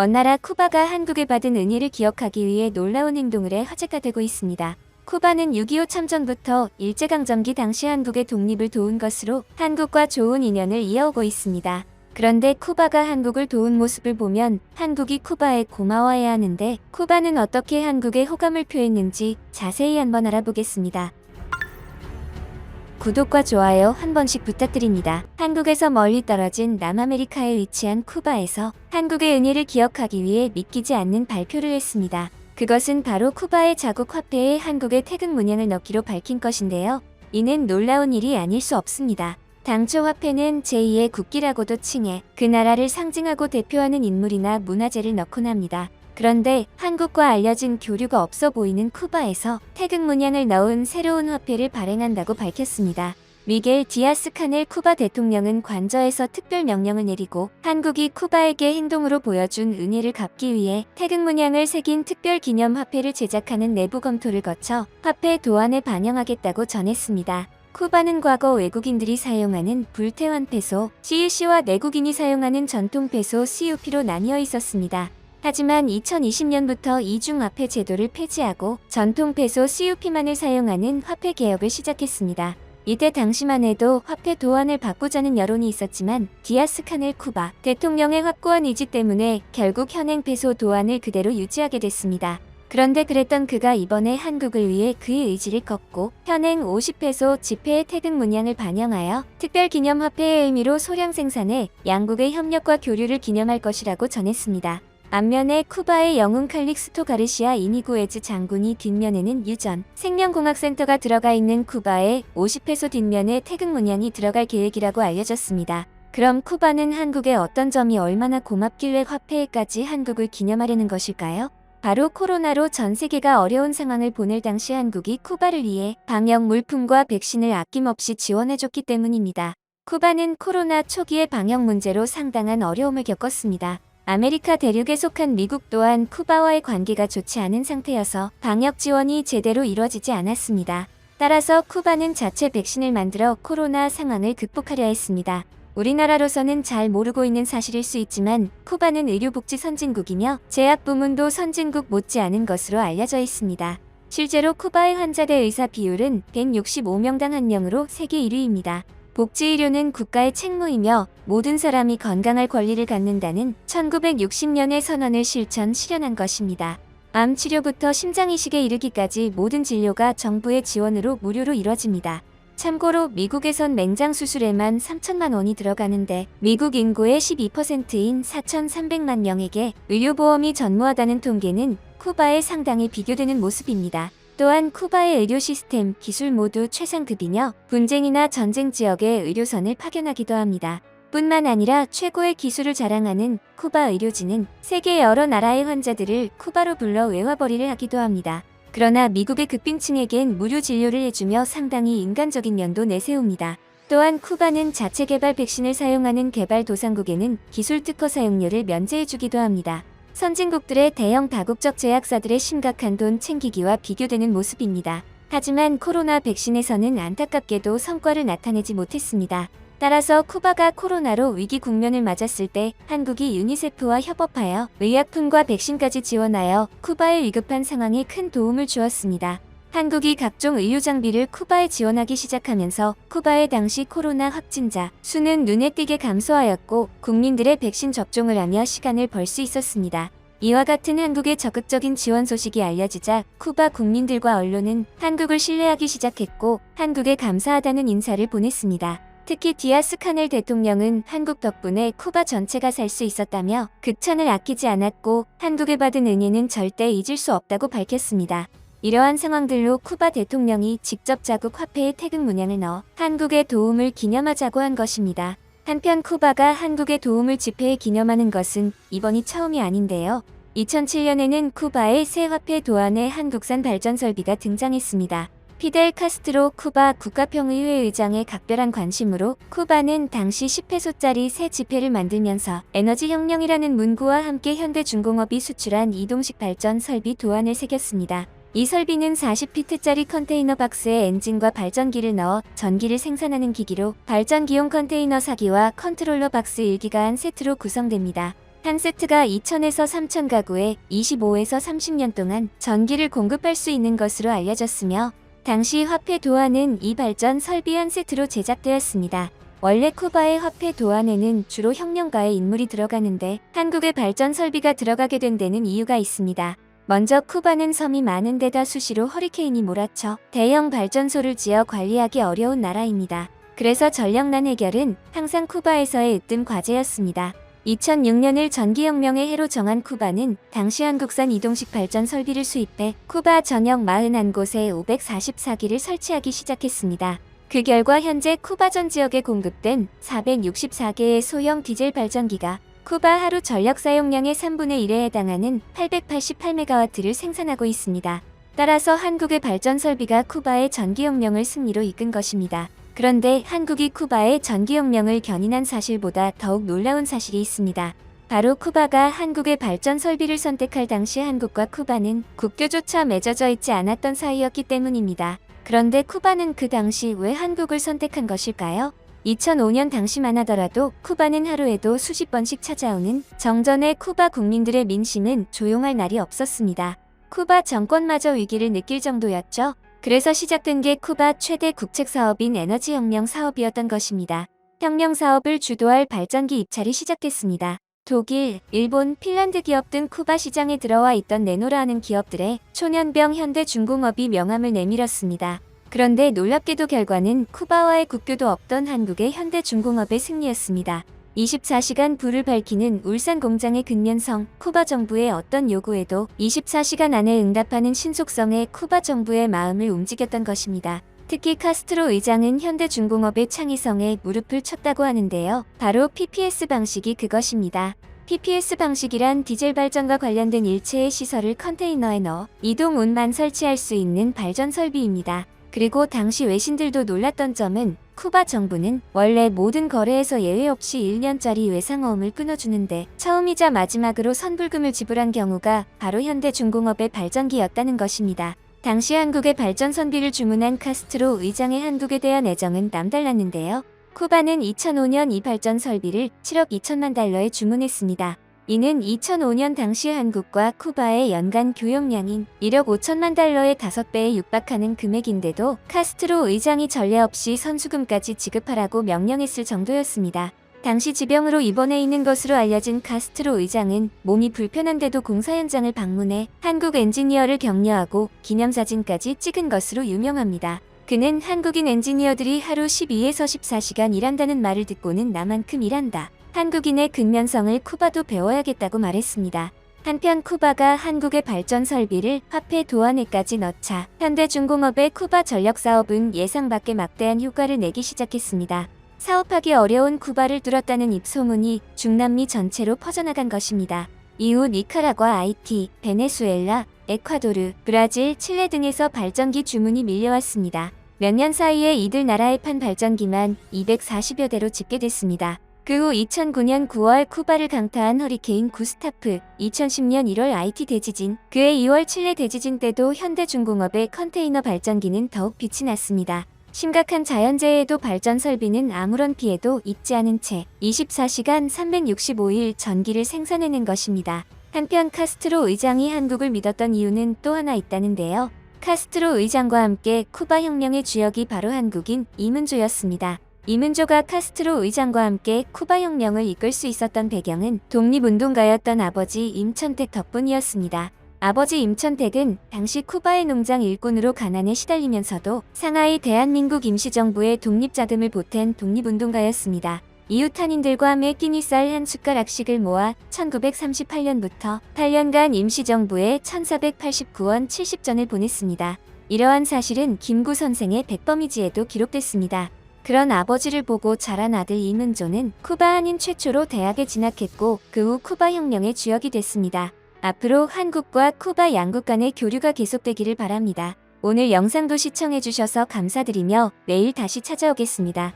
먼 나라 쿠바가 한국에 받은 은혜를 기억하기 위해 놀라운 행동을 해 화제가 되고 있습니다. 쿠바는 6.25 참전부터 일제강점기 당시 한국의 독립을 도운 것으로 한국과 좋은 인연을 이어오고 있습니다. 그런데 쿠바가 한국을 도운 모습을 보면 한국이 쿠바에 고마워해야 하는데 쿠바는 어떻게 한국에 호감을 표했는지 자세히 한번 알아보겠습니다. 구독과 좋아요 한 번씩 부탁드립니다. 한국에서 멀리 떨어진 남아메리카에 위치한 쿠바에서 한국의 은혜를 기억하기 위해 믿기지 않는 발표를 했습니다. 그것은 바로 쿠바의 자국 화폐에 한국의 태극 문양을 넣기로 밝힌 것인데요. 이는 놀라운 일이 아닐 수 없습니다. 당초 화폐는 제2의 국기라고도 칭해 그 나라를 상징하고 대표하는 인물이나 문화재를 넣곤 합니다. 그런데 한국과 알려진 교류가 없어 보이는 쿠바에서 태극 문양을 넣은 새로운 화폐를 발행한다고 밝혔습니다. 미겔 디아스 카넬 쿠바 대통령은 관저에서 특별 명령을 내리고 한국이 쿠바에게 행동으로 보여준 은혜를 갚기 위해 태극 문양을 새긴 특별 기념 화폐를 제작하는 내부 검토를 거쳐 화폐 도안에 반영하겠다고 전했습니다. 쿠바는 과거 외국인들이 사용하는 불태환 페소 CUC와 내국인이 사용하는 전통 페소 CUP로 나뉘어 있었습니다. 하지만 2020년부터 이중 화폐 제도를 폐지하고 전통 페소 CUP만을 사용하는 화폐 개혁을 시작했습니다. 이때 당시만 해도 화폐 도안을 바꾸자는 여론이 있었지만 디아스 카넬 쿠바 대통령의 확고한 의지 때문에 결국 현행 페소 도안을 그대로 유지하게 됐습니다. 그런데 그랬던 그가 이번에 한국을 위해 그의 의지를 꺾고 현행 50페소 지폐의 태극 문양을 반영하여 특별 기념 화폐의 의미로 소량 생산해 양국의 협력과 교류를 기념할 것이라고 전했습니다. 앞면에 쿠바의 영웅 칼릭스토 가르시아 이니구에즈 장군이 뒷면에는 유전 생명공학센터가 들어가 있는 쿠바의 50페소 뒷면에 태극 문양이 들어갈 계획이라고 알려졌습니다. 그럼 쿠바는 한국의 어떤 점이 얼마나 고맙길래 화폐에까지 한국을 기념하려는 것일까요? 바로 코로나로 전 세계가 어려운 상황을 보낼 당시 한국이 쿠바를 위해 방역 물품과 백신을 아낌없이 지원해줬기 때문입니다. 쿠바는 코로나 초기의 방역 문제로 상당한 어려움을 겪었습니다. 아메리카 대륙에 속한 미국 또한 쿠바와의 관계가 좋지 않은 상태여서 방역 지원이 제대로 이뤄지지 않았습니다. 따라서 쿠바는 자체 백신을 만들어 코로나 상황을 극복하려 했습니다. 우리나라로서는 잘 모르고 있는 사실일 수 있지만 쿠바는 의료복지 선진국이며 제약 부문도 선진국 못지않은 것으로 알려져 있습니다. 실제로 쿠바의 환자 대 의사 비율은 165명당 1명으로 세계 1위입니다. 복지의료는 국가의 책무이며 모든 사람이 건강할 권리를 갖는다는 1960년의 선언을 실천 실현한 것입니다. 암 치료부터 심장 이식에 이르기까지 모든 진료가 정부의 지원으로 무료로 이뤄집니다. 참고로 미국에선 맹장 수술에만 3천만 원이 들어가는데 미국 인구의 12%인 4,300만 명에게 의료보험이 전무하다는 통계는 쿠바에 상당히 비교되는 모습입니다. 또한 쿠바의 의료 시스템, 기술 모두 최상급이며 분쟁이나 전쟁 지역에 의료선을 파견하기도 합니다. 뿐만 아니라 최고의 기술을 자랑하는 쿠바 의료진은 세계 여러 나라의 환자들을 쿠바로 불러 외화벌이를 하기도 합니다. 그러나 미국의 극빈층에겐 무료 진료를 해주며 상당히 인간적인 면도 내세웁니다. 또한 쿠바는 자체 개발 백신을 사용하는 개발 도상국에는 기술 특허 사용료를 면제해주기도 합니다. 선진국들의 대형 다국적 제약사들의 심각한 돈 챙기기와 비교되는 모습입니다. 하지만 코로나 백신에서는 안타깝게도 성과를 나타내지 못했습니다. 따라서 쿠바가 코로나로 위기 국면을 맞았을 때 한국이 유니세프와 협업하여 의약품과 백신까지 지원하여 쿠바의 위급한 상황에 큰 도움을 주었습니다. 한국이 각종 의료 장비를 쿠바에 지원하기 시작하면서 쿠바의 당시 코로나 확진자 수는 눈에 띄게 감소하였고 국민들의 백신 접종을 하며 시간을 벌 수 있었습니다. 이와 같은 한국의 적극적인 지원 소식이 알려지자 쿠바 국민들과 언론은 한국을 신뢰하기 시작했고 한국에 감사하다는 인사를 보냈습니다. 특히 디아스 카넬 대통령은 한국 덕분에 쿠바 전체가 살 수 있었다며 극찬을 아끼지 않았고 한국에 받은 은혜는 절대 잊을 수 없다고 밝혔습니다. 이러한 상황들로 쿠바 대통령이 직접 자국 화폐에 태극 문양을 넣어 한국의 도움을 기념하자고 한 것입니다. 한편 쿠바가 한국의 도움을 집회에 기념하는 것은 이번이 처음이 아닌데요. 2007년에는 쿠바의 새 화폐 도안에 한국산 발전 설비가 등장했습니다. 피델 카스트로 쿠바 국가평의회 의장의 각별한 관심으로 쿠바는 당시 10페소짜리 새 지폐를 만들면서 에너지 혁명이라는 문구와 함께 현대중공업이 수출한 이동식 발전 설비 도안을 새겼습니다. 이 설비는 40피트짜리 컨테이너 박스에 엔진과 발전기를 넣어 전기를 생산하는 기기로 발전기용 컨테이너 사기와 컨트롤러 박스 1기가 한 세트로 구성됩니다. 한 세트가 2,000에서 3,000 가구에 25에서 30년 동안 전기를 공급할 수 있는 것으로 알려졌으며 당시 화폐 도안은 이 발전 설비 한 세트로 제작되었습니다. 원래 쿠바의 화폐 도안에는 주로 혁명가의 인물이 들어가는데 한국의 발전 설비가 들어가게 된 데는 이유가 있습니다. 먼저 쿠바는 섬이 많은 데다 수시로 허리케인이 몰아쳐 대형 발전소를 지어 관리하기 어려운 나라입니다. 그래서 전력난 해결은 항상 쿠바에서의 으뜸 과제였습니다. 2006년을 전기혁명의 해로 정한 쿠바는 당시 한국산 이동식 발전 설비를 수입해 쿠바 전역 41곳에 544기를 설치하기 시작했습니다. 그 결과 현재 쿠바 전 지역에 공급된 464개의 소형 디젤 발전기가 쿠바 하루 전력 사용량의 3분의 1에 해당하는 888메가와트를 생산하고 있습니다. 따라서 한국의 발전 설비가 쿠바의 전기혁명을 승리로 이끈 것입니다. 그런데 한국이 쿠바의 전기혁명을 견인한 사실보다 더욱 놀라운 사실이 있습니다. 바로 쿠바가 한국의 발전 설비를 선택할 당시 한국과 쿠바는 국교조차 맺어져 있지 않았던 사이였기 때문입니다. 그런데 쿠바는 그 당시 왜 한국을 선택한 것일까요? 2005년 당시만 하더라도 쿠바는 하루에도 수십 번씩 찾아오는 정전의 쿠바 국민들의 민심은 조용할 날이 없었습니다. 쿠바 정권마저 위기를 느낄 정도였죠. 그래서 시작된 게 쿠바 최대 국책 사업인 에너지 혁명 사업이었던 것입니다. 혁명 사업을 주도할 발전기 입찰이 시작됐습니다. 독일, 일본, 핀란드 기업 등 쿠바 시장에 들어와 있던 네노라는 기업들의 초년병 현대 중공업이 명함을 내밀었습니다. 그런데 놀랍게도 결과는 쿠바와의 국교도 없던 한국의 현대중공업의 승리였습니다. 24시간 불을 밝히는 울산 공장의 근면성, 쿠바 정부의 어떤 요구에도 24시간 안에 응답하는 신속성에 쿠바 정부의 마음을 움직였던 것입니다. 특히 카스트로 의장은 현대중공업의 창의성에 무릎을 쳤다고 하는데요. 바로 PPS 방식이 그것입니다. PPS 방식이란 디젤 발전과 관련된 일체의 시설을 컨테이너에 넣어 이동 운만 설치할 수 있는 발전 설비입니다. 그리고 당시 외신들도 놀랐던 점은 쿠바 정부는 원래 모든 거래에서 예외 없이 1년짜리 외상어음을 끊어주는데 처음이자 마지막으로 선불금을 지불한 경우가 바로 현대중공업의 발전기였다는 것입니다. 당시 한국의 발전 선비를 주문한 카스트로 의장의 한국에 대한 애정은 남달랐는데요. 쿠바는 2005년 이 발전 설비를 7억 2천만 달러에 주문했습니다. 이는 2005년 당시 한국과 쿠바의 연간 교역량인 1억 5천만 달러의 5배에 육박하는 금액인데도 카스트로 의장이 전례 없이 선수금까지 지급하라고 명령했을 정도였습니다. 당시 지병으로 입원해 있는 것으로 알려진 카스트로 의장은 몸이 불편한데도 공사 현장을 방문해 한국 엔지니어를 격려하고 기념사진까지 찍은 것으로 유명합니다. 그는 한국인 엔지니어들이 하루 12에서 14시간 일한다는 말을 듣고는 나만큼 일한다. 한국인의 근면성을 쿠바도 배워야겠다고 말했습니다. 한편 쿠바가 한국의 발전 설비를 화폐 도안에까지 넣자 현대중공업의 쿠바 전력 사업은 예상 밖의 막대한 효과를 내기 시작했습니다. 사업하기 어려운 쿠바를 뚫었다는 입소문이 중남미 전체로 퍼져나간 것입니다. 이후 니카라과 아이티, 베네수엘라, 에콰도르, 브라질, 칠레 등에서 발전기 주문이 밀려왔습니다. 몇 년 사이에 이들 나라에 판 발전기만 240여 대로 집계됐습니다. 그 후 2009년 9월 쿠바를 강타한 허리케인 구스타프, 2010년 1월 IT 대지진, 그해 2월 칠레 대지진 때도 현대중공업의 컨테이너 발전기는 더욱 빛이 났습니다. 심각한 자연재해에도 발전 설비는 아무런 피해도 입지 않은 채 24시간 365일 전기를 생산해낸 것입니다. 한편 카스트로 의장이 한국을 믿었던 이유는 또 하나 있다는데요. 카스트로 의장과 함께 쿠바 혁명의 주역이 바로 한국인 이문조였습니다. 이문조가 카스트로 의장과 함께 쿠바 혁명을 이끌 수 있었던 배경은 독립운동가였던 아버지 임천택 덕분이었습니다. 아버지 임천택은 당시 쿠바의 농장 일꾼으로 가난에 시달리면서도 상하이 대한민국 임시정부의 독립자금을 보탠 독립운동가였습니다. 이웃 한인들과 매끼니 쌀 한 숟가락씩을 모아 1938년부터 8년간 임시정부에 1489원 70전을 보냈습니다. 이러한 사실은 김구 선생의 백범이지에도 기록됐습니다. 그런 아버지를 보고 자란 아들 이문조는 쿠바 한인 최초로 대학에 진학했고 그 후 쿠바 혁명의 주역이 됐습니다. 앞으로 한국과 쿠바 양국 간의 교류가 계속되기를 바랍니다. 오늘 영상도 시청해주셔서 감사드리며 내일 다시 찾아오겠습니다.